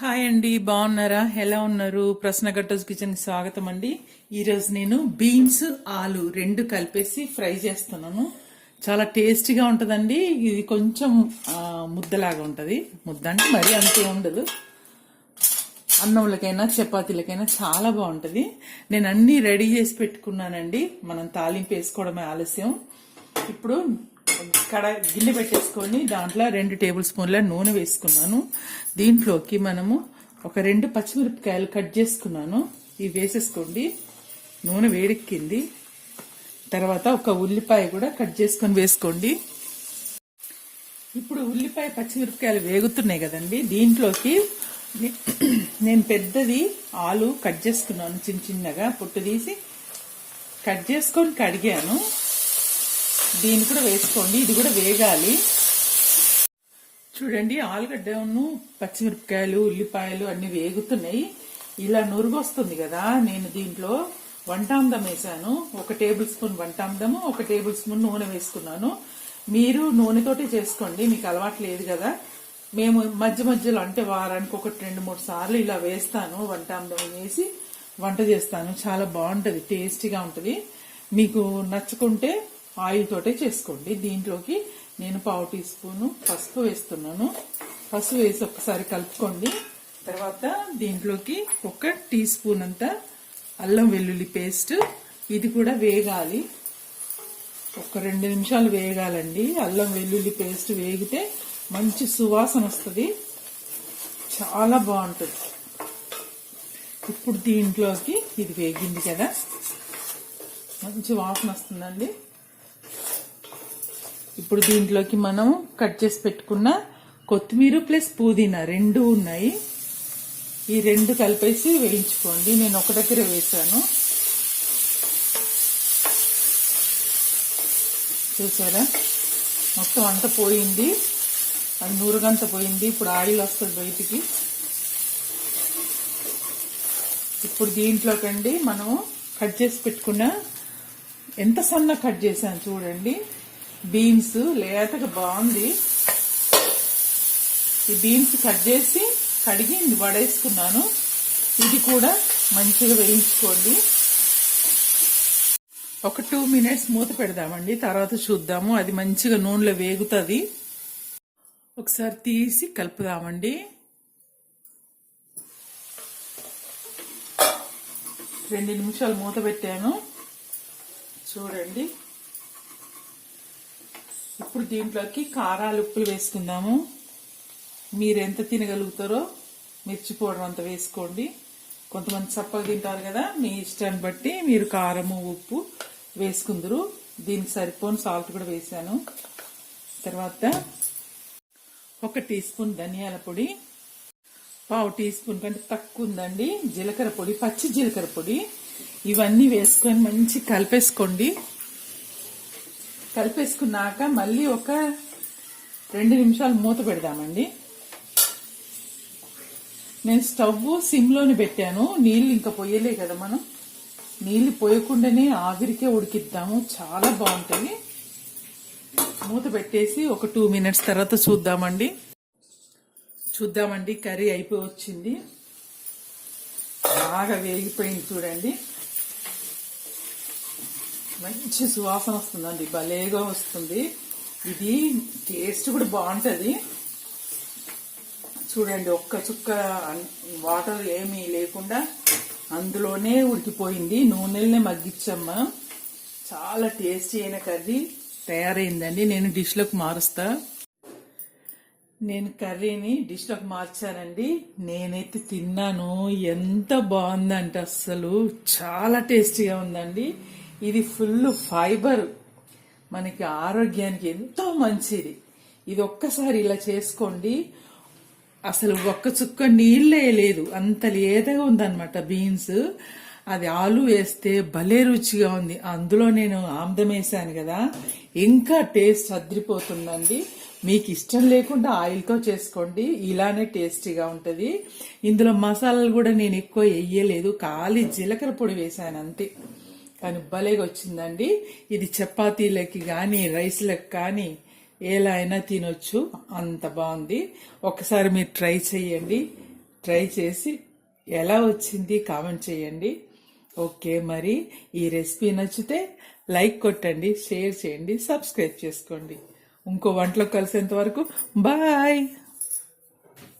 Hi అండి బాగున్నారా? ఎలా ఉన్నారు? ప్రశ్న గట్టోజ్ కిచెన్ స్వాగతం అండి. ఈరోజు నేను బీన్స్ ఆలు రెండు కలిపేసి ఫ్రై చేస్తున్నాను. చాలా టేస్టీగా ఉంటుందండి. ఇది కొంచెం ముద్దలాగా ఉంటుంది. ముద్ద అంటే మరీ అంతే ఉండదు. అన్నంలకైనా చపాతీలకైనా చాలా బాగుంటుంది. నేను అన్నీ రెడీ చేసి పెట్టుకున్నానండి. మనం తాలింపు వేసుకోవడమే ఆలస్యం. ఇప్పుడు కడ గిన్నె పెట్టేసుకొని దాంట్లో రెండు టేబుల్ స్పూన్ల నూనె వేసుకున్నాను. దీంట్లోకి మనము ఒక రెండు పచ్చిమిరపకాయలు కట్ చేసుకున్నాను. ఇవి వేసేసుకోండి. నూనె వేడెక్కింది. తర్వాత ఒక ఉల్లిపాయ కూడా కట్ చేసుకొని వేసుకోండి. ఇప్పుడు ఉల్లిపాయ పచ్చిమిరపకాయలు వేగుతున్నాయి కదండి. దీంట్లోకి నేను పెద్దది ఆలు కట్ చేసుకున్నాను చిన్న చిన్నగా. పొట్టు తీసి కట్ చేసుకొని కడిగాను. దీన్ని కూడా వేసుకోండి ఇది కూడా వేగాలి. చూడండి ఆలుగడ్డను పచ్చిమిరపకాయలు ఉల్లిపాయలు అన్ని వేగుతున్నాయి. ఇలా నురుగు వస్తుంది కదా నేను దీంట్లో వంటాందం వేసాను ఒక టేబుల్ స్పూన్ వంటాందము ఒక టేబుల్ స్పూన్ నూనె వేసుకున్నాను. మీరు నూనెతోటి చేసుకోండి మీకు అలవాటు లేదు కదా. మేము మధ్య మధ్యలో అంటే వారానికి ఒకటి రెండు మూడు సార్లు ఇలా వేస్తాను వంటాందం వేసి వంట చేస్తాను. చాలా బాగుంటుంది టేస్టీగా ఉంటుంది. మీకు నచ్చుకుంటే ఆయిల్ తోటే చేసుకోండి. దీంట్లోకి నేను పావు టీ స్పూన్ పసుపు వేస్తున్నాను. పసుపు వేసి ఒకసారి కలుపుకోండి. తర్వాత దీంట్లోకి ఒక టీ స్పూన్ అంతా అల్లం వెల్లుల్లి పేస్ట్. ఇది కూడా వేగాలి. ఒక రెండు నిమిషాలు వేగాలండి. అల్లం వెల్లుల్లి పేస్ట్ వేగితే మంచి సువాసన వస్తుంది. చాలా బాగుంటుంది. ఇప్పుడు దీంట్లోకి ఇది వేగింది కదా. మంచి వాసన వస్తుందండి. ఇప్పుడు దీంట్లోకి మనం కట్ చేసి పెట్టుకున్న కొత్తిమీర ప్లస్ పుదీనా రెండు ఉన్నాయి. ఈ రెండు కలిపేసి వేయించుకోండి. నేను ఒక దగ్గర వేసాను చూసారా? మొత్తం అంత పోయింది. అది నూరుగంత పోయింది. ఇప్పుడు ఆయిల్ వస్తుంది బయటికి. ఇప్పుడు దీంట్లోకండి మనం కట్ చేసి పెట్టుకున్న ఎంత సన్న కట్ చేశాను చూడండి. బీన్స్ లేతగా బాగుంది. ఈ బీన్స్ కట్ చేసి కడిగి వడేసుకున్నాను. ఇది కూడా మంచిగా వేయించుకోండి. ఒక టూ మినిట్స్ మూత పెడదామండి. తర్వాత చూద్దాము. అది మంచిగా నూనెలో వేగుతుంది. ఒకసారి తీసి కలుపుదామండి. రెండు నిమిషాలు మూత పెట్టాను. చూడండి. ఇప్పుడు దీంట్లోకి కారాలు ఉప్పులు వేసుకుందాము. మీరు ఎంత తినగలుగుతారో మిర్చి పౌడర్ అంత వేసుకోండి. కొంతమంది చప్పగా తింటారు కదా మీ ఇష్టాన్ని బట్టి మీరు కారము ఉప్పు వేసుకుందరు. దీనికి సరిపోని సాల్ట్ కూడా వేసాను తర్వాత ఒక టీ స్పూన్ ధనియాల పొడి పావు టీ స్పూన్ కంటే తక్కువ ఉందండి. జీలకర్ర పొడి పచ్చి జీలకర్ర పొడి. ఇవన్నీ వేసుకొని మంచి కలిపేసుకోండి. కలిపేసుకున్నాక మళ్ళీ ఒక రెండు నిమిషాలు మూత పెడదామండి. నేను స్టవ్ సిమ్లోని పెట్టాను. నీళ్ళు ఇంకా పోయలే కదా మనం. నీళ్ళు పోయకుండానే ఆవిరికే ఉడికిద్దాము. చాలా బాగుంటుంది. మూత పెట్టేసి ఒక టూ మినిట్స్ తర్వాత చూద్దామండి. చూద్దామండి. కర్రీ అయిపోయి వచ్చింది. బాగా వేగిపోయింది చూడండి. మంచి సువాసన వస్తుందండి. భలేగా వస్తుంది. ఇది టేస్ట్ కూడా బాగుంటుంది. చూడండి ఒక్క చుక్క వాటర్ ఏమీ లేకుండా అందులోనే ఉడికిపోయింది. నూనెలనే మగ్గిచ్చమ్మా. చాలా టేస్టీ అయిన కర్రీ తయారైందండి. నేను డిష్లోకి మారుస్తా. నేను కర్రీని డిష్లోకి మార్చానండి. నేనైతే తిన్నాను. ఎంత బాగుందంటే అస్సలు. చాలా టేస్టీగా ఉందండి. ఇది ఫుల్ ఫైబర్. మనకి ఆరోగ్యానికి ఎంతో మంచిది. ఇది ఒక్కసారి ఇలా చేసుకోండి. అసలు ఒక్క చుక్క నీళ్ళే లేదు. అంత లేతగా ఉందన్నమాట బీన్స్. అది ఆలు వేస్తే భలే రుచిగా ఉంది. అందులో నేను ఆమ్దం వేసాను కదా. ఇంకా టేస్ట్ అద్రిపోతుందండి మీకు ఇష్టం లేకుండా ఆయిల్తో చేసుకోండి. ఇలానే టేస్టీగా ఉంటుంది. ఇందులో మసాలాలు కూడా నేను ఎక్కువ వేయలేదు. ఖాళీ జీలకర్ర పొడి వేసాను అంతే. కానీ భలేగా వచ్చిందండి ఇది చపాతీలకి కానీ రైస్లకు కానీ ఎలా అయినా తినొచ్చు. అంత బాగుంది. ఒకసారి మీరు ట్రై చేయండి ట్రై చేసి ఎలా వచ్చింది కామెంట్ చేయండి ఓకే మరి ఈ రెసిపీ నచ్చితే లైక్ కొట్టండి షేర్ చేయండి సబ్స్క్రైబ్ చేసుకోండి. ఇంకో వంటలో కలిసేంత వరకు బాయ్!